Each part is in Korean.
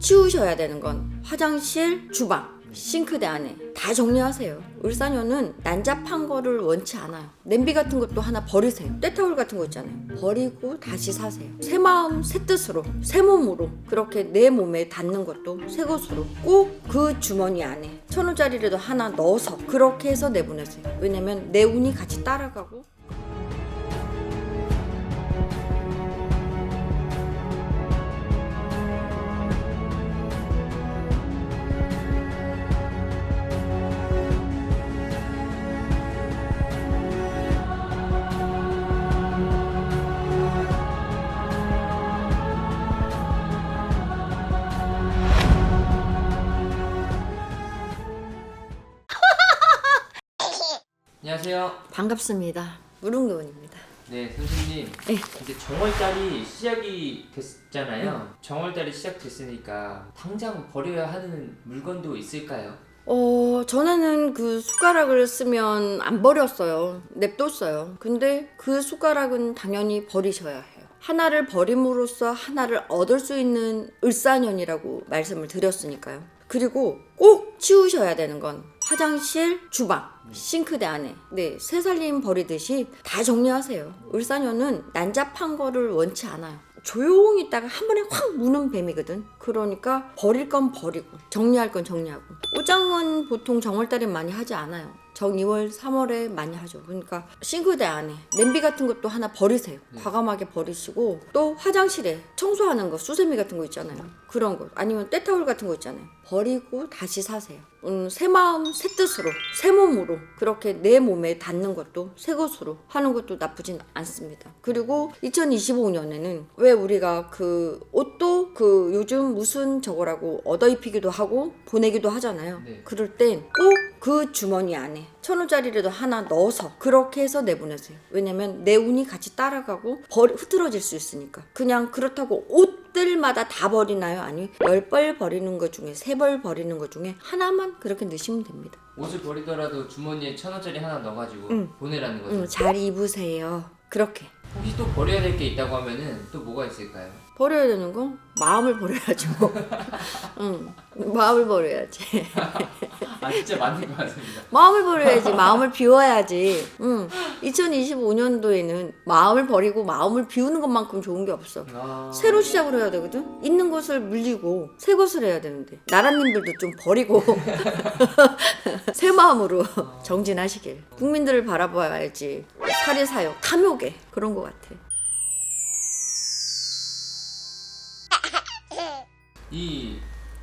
치우셔야 되는 건 화장실, 주방, 싱크대 안에 다 정리하세요. 울산여는 난잡한 거를 원치 않아요. 냄비 같은 것도 하나 버리세요. 때타올 같은 거 있잖아요. 버리고 다시 사세요. 새 마음, 새 뜻으로, 새 몸으로 그렇게 내 몸에 닿는 것도 새 것으로 꼭 그 주머니 안에 천 원짜리라도 하나 넣어서 그렇게 해서 내보내세요. 왜냐면 내 운이 같이 따라가고 안녕하세요. 반갑습니다. 무릉도원입니다. 네, 선생님. 네. 이제 정월달이 시작이 됐잖아요. 정월달이 시작됐으니까 당장 버려야 하는 물건도 있을까요? 어, 전에는 그 숟가락을 쓰면 안 버렸어요. 냅뒀어요. 근데 그 숟가락은 당연히 버리셔야 해요. 하나를 버림으로써 하나를 얻을 수 있는 을사년이라고 말씀을 드렸으니까요. 그리고 꼭 치우셔야 되는 건 화장실, 주방, 싱크대 안에 네, 새살림 버리듯이 다 정리하세요. 을사년은 난잡한 거를 원치 않아요. 조용히 있다가 한 번에 확 무는 뱀이거든. 그러니까 버릴 건 버리고 정리할 건 정리하고. 옷장은 보통 정월달에 많이 하지 않아요. 정 2월, 3월에 많이 하죠. 그러니까 싱크대 안에 냄비 같은 것도 하나 버리세요. 네. 과감하게 버리시고 또 화장실에 청소하는 거 수세미 같은 거 있잖아요. 그런 거 아니면 때타올 같은 거 있잖아요. 버리고 다시 사세요. 음, 새 마음, 새 뜻으로, 새 몸으로 그렇게 내 몸에 닿는 것도 새 것으로 하는 것도 나쁘진 않습니다. 그리고 2025년에는 왜 우리가 그 옷도 그 요즘 무슨 저거라고 얻어 입히기도 하고 보내기도 하잖아요. 네. 그럴 땐꼭 그 주머니 안에 천 원짜리라도 하나 넣어서 그렇게 해서 내보내세요. 왜냐면 내 운이 같이 따라가고 버리, 흐트러질 수 있으니까. 그냥 그렇다고 옷들마다 다 버리나요? 아니 열 벌 버리는 것 중에 세 벌 버리는 것 중에 하나만 그렇게 넣으시면 됩니다. 옷을 버리더라도 주머니에 천 원짜리 하나 넣어가지고 보내라는 거죠. 음, 잘 입으세요. 그렇게 혹시 또 버려야 될 게 있다고 하면은 또 뭐가 있을까요? 버려야 되는 거 마음을 버려야죠. 응, 마음을 버려야지. 아 진짜 맞는 것 같습니다. 마음을 버려야지. 마음을 비워야지. 응. 2025년도에는 마음을 버리고 마음을 비우는 것만큼 좋은 게 없어. 아... 새로 시작을 해야 되거든. 있는 것을 물리고 새 것을 해야 되는데 나라님들도 좀 버리고 새 마음으로 정진하시길. 국민들을 바라봐야지. 살해 사욕, 탐욕에 그런 것 같아. 이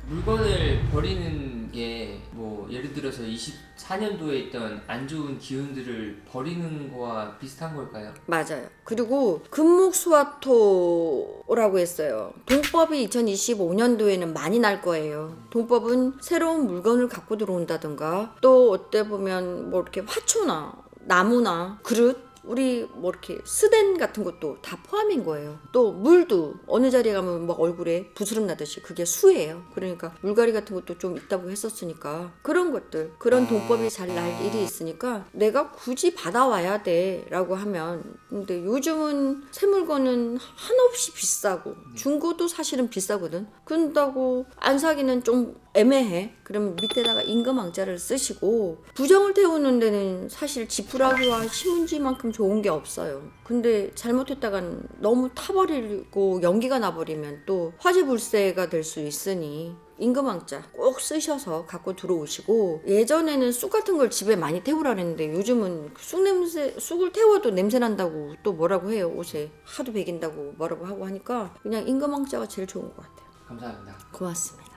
물건을 버리는 게 뭐 예를 들어서 24년도에 있던 안 좋은 기운들을 버리는 거와 비슷한 걸까요? 맞아요. 그리고 금목수화토라고 했어요. 동법이 2025년도에는 많이 날 거예요. 동법은 새로운 물건을 갖고 들어온다든가 또 어때 보면 뭐 이렇게 화초나 나무나 그릇 우리 뭐 이렇게 스덴 같은 것도 다 포함인 거예요. 또 물도 어느 자리에 가면 막 얼굴에 부스럼 나듯이 그게 수예요. 그러니까 물갈이 같은 것도 좀 있다고 했었으니까 그런 것들 그런 동법이 잘 날 일이 있으니까 내가 굳이 받아와야 돼라고 하면 근데 요즘은 새 물건은 한없이 비싸고 중고도 사실은 비싸거든. 그런다고 안 사기는 좀 애매해. 그러면 밑에다가 임금왕자를 쓰시고 부정을 태우는 데는 사실 지푸라기와 신문지만큼 좋은 게 없어요. 근데 잘못했다간 너무 타버리고 연기가 나버리면 또 화재불세가 될 수 있으니 임금왕자 꼭 쓰셔서 갖고 들어오시고 예전에는 쑥 같은 걸 집에 많이 태우라 그랬는데 요즘은 쑥 냄새 쑥을 태워도 냄새 난다고 또 뭐라고 해요 옷에 하도 배긴다고 뭐라고 하고 하니까 그냥 임금왕자가 제일 좋은 것 같아요 감사합니다. 고맙습니다